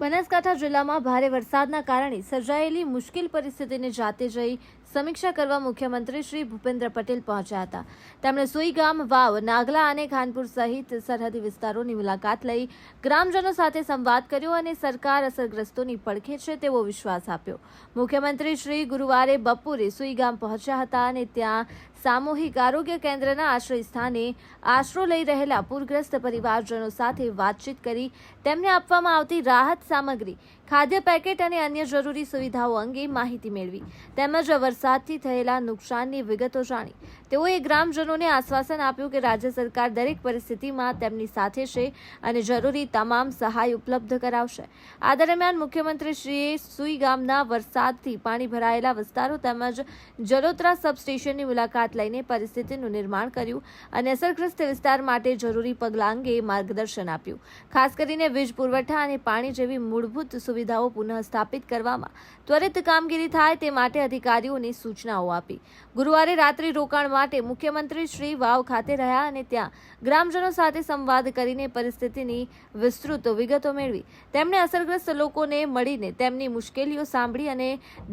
બનાસકાંઠા જિલ્લામાં ભારે વરસાદના કારણે સર્જાયેલી મુશ્કેલ પરિસ્થિતિને જાતે જઈ સમીક્ષા કરવા મુખ્યમંત્રી શ્રી ભૂપેન્દ્ર પટેલ પહોંચ્યા હતા. તેમણે સુઈગામ વાવ, નાગલા અને ખાનપુર સહિત સરહદી વિસ્તારોની મુલાકાત લઈ ગ્રામજનો સાથે સંવાદ કર્યો અને સરકાર અસરગ્રસ્તોની પડખે છે તેવો વિશ્વાસ આપ્યો. મુખ્યમંત્રી શ્રી ગુરુવારે બપોરે સુઈગામ પહોંચ્યા હતા અને ત્યાં સામૂહિક આરોગ્ય કેન્દ્રના આશ્રય સ્થાને આશરો લઈ રહેલા પૂરગ્રસ્ત પરિવારજનો સાથે વાતચીત કરી તેમને આપવામાં આવતી રાહત સામગ્રી. ખાદ્ય પેકેટ અને અન્ય જરૂરી સુવિધાઓ અંગે માહિતી મેળવી. તેમજ વરસાદથી થયેલા નુકસાનની વિગતો જાણી. તેઓએ ગ્રામજનોને આશ્વાસન આપ્યું કે રાજ્ય સરકાર દરેક પરિસ્થિતિમાં તેમની સાથે છે અને જરૂરી તમામ સહાય ઉપલબ્ધ કરાવશે. આ દરમિયાન મુખ્યમંત્રીશ્રીએ સુઈ ગામના વરસાદથી પાણી ભરાયેલા વિસ્તારો તેમજ જલોત્રા સબસ્ટેશનની મુલાકાત લઈને પરિસ્થિતિનું નિર્માણ કર્યું અને અસરગ્રસ્ત વિસ્તાર માટે જરૂરી પગલાં અંગે માર્ગદર્શન આપ્યું. ખાસ કરીને વીજ પુરવઠા અને પાણી જેવી મૂળભૂત સુવિધાઓ પુનઃ સ્થાપિત કરવામાં ત્વરિત કામગીરી થાય તે માટે અધિકારીઓને સૂચનાઓ આપી. ગુરુવારે રાત્રિ રોકાણ માટે મુખ્યમંત્રી શ્રી વાવ ખાતે રહ્યા અને ત્યાં ગ્રામજનો સાથે સંવાદ કરીને પરિસ્થિતિની વિસ્તૃત વિગતો મેળવી. તેમણે અસરગ્રસ્ત લોકોને મળીને તેમની મુશ્કેલીઓ સાંભળી અને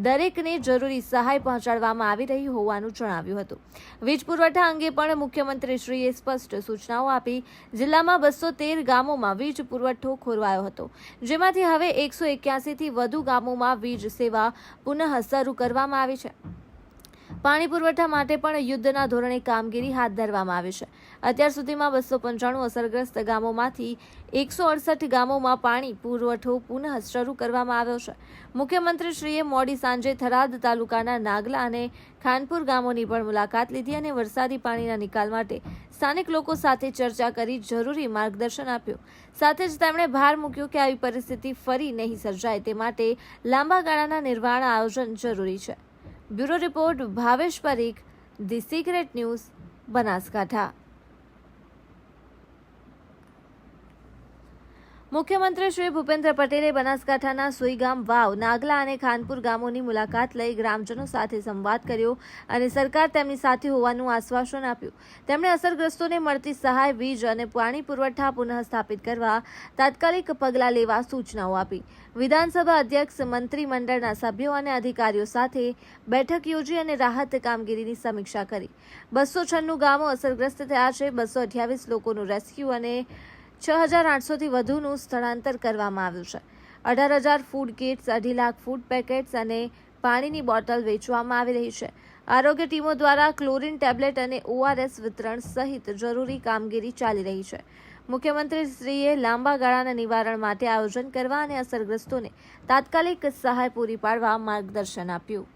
દરેકને જરૂરી સહાય પહોંચાડવામાં આવી રહી હોવાનું જણાવ્યું હતું. વીજ પુરવઠા અંગે પણ મુખ્યમંત્રીશ્રીએ સ્પષ્ટ સૂચનાઓ આપી. જિલ્લામાં બસો તેર ગામોમાં વીજ પુરવઠો ખોરવાયો હતો. જેમાંથી હવે એકસો એક્યાસીથી વધુ ગામોમાં વીજ સેવા પુનઃ શરૂ કરવામાં આવી છે. પાણી પુરવઠા માટે પણ યુદ્ધના ધોરણે કામગીરી હાથ ધરવામાં આવી છે. અત્યાર સુધીમાં બસો પંચાણું અસરગ્રસ્ત ગામોમાંથી એકસો અડસઠ ગામોમાં પાણી પુરવઠો પુનઃ શરૂ કરવામાં આવ્યો છે. મુખ્યમંત્રીશ્રીએ મોડી સાંજે થરાદ તાલુકાના નાગલા અને ખાનપુર ગામોની પણ મુલાકાત લીધી અને વરસાદી પાણીના નિકાલ માટે સ્થાનિક લોકો સાથે ચર્ચા કરી જરૂરી માર્ગદર્શન આપ્યું. સાથે જ તેમણે ભાર મૂક્યો કે આવી પરિસ્થિતિ ફરી નહીં સર્જાય તે માટે લાંબા ગાળાના નિર્વાણ આયોજન જરૂરી છે. Bureau report Bhavesh Parikh the secret news Banaskantha. મુખ્યમંત્રી શ્રી ભૂપેન્દ્ર પટેલે બનાસકાંઠાના સુઈગામ વાવ, નાગલા અને ખાનપુર ગામોની મુલાકાત લઈ ગ્રામજનો સાથે સંવાદ કર્યો અને સરકાર તેમની સાથે હોવાનું આશ્વાસન આપ્યું. તેમણે અસરગ્રસ્તોને મળતી સહાય, વીજ અને પાણી પુરવઠા પુનઃ સ્થાપિત કરવા તાત્કાલિક પગલાં લેવા સૂચનાઓ આપી. વિધાનસભા અધ્યક્ષ, મંત્રીમંડળના સભ્યો અને અધિકારીઓ સાથે બેઠક યોજી અને રાહત કામગીરીની સમીક્ષા કરી. બસો છન્નું ગામો અસરગ્રસ્ત થયા છે, બસો અઠ્યાવીસ લોકોનું રેસ્ક્યુ અને છ હજાર આઠસોથી વધુનું સ્થળાંતર કરવામાં આવ્યું છે. અઢાર હજાર ફૂડ કિટ્સ અઢી લાખ ફૂડ પેકેટ્સ અને પાણીની બોટલ વેચવામાં આવી રહી છે. આરોગ્ય ટીમો દ્વારા ક્લોરીન ટેબ્લેટ અને ઓઆરએસ વિતરણ સહિત જરૂરી કામગીરી ચાલી રહી છે. મુખ્યમંત્રીશ્રીએ લાંબા ગાળાના નિવારણ માટે આયોજન કરવા અને અસરગ્રસ્તોને તાત્કાલિક સહાય પૂરી પાડવા માર્ગદર્શન આપ્યું.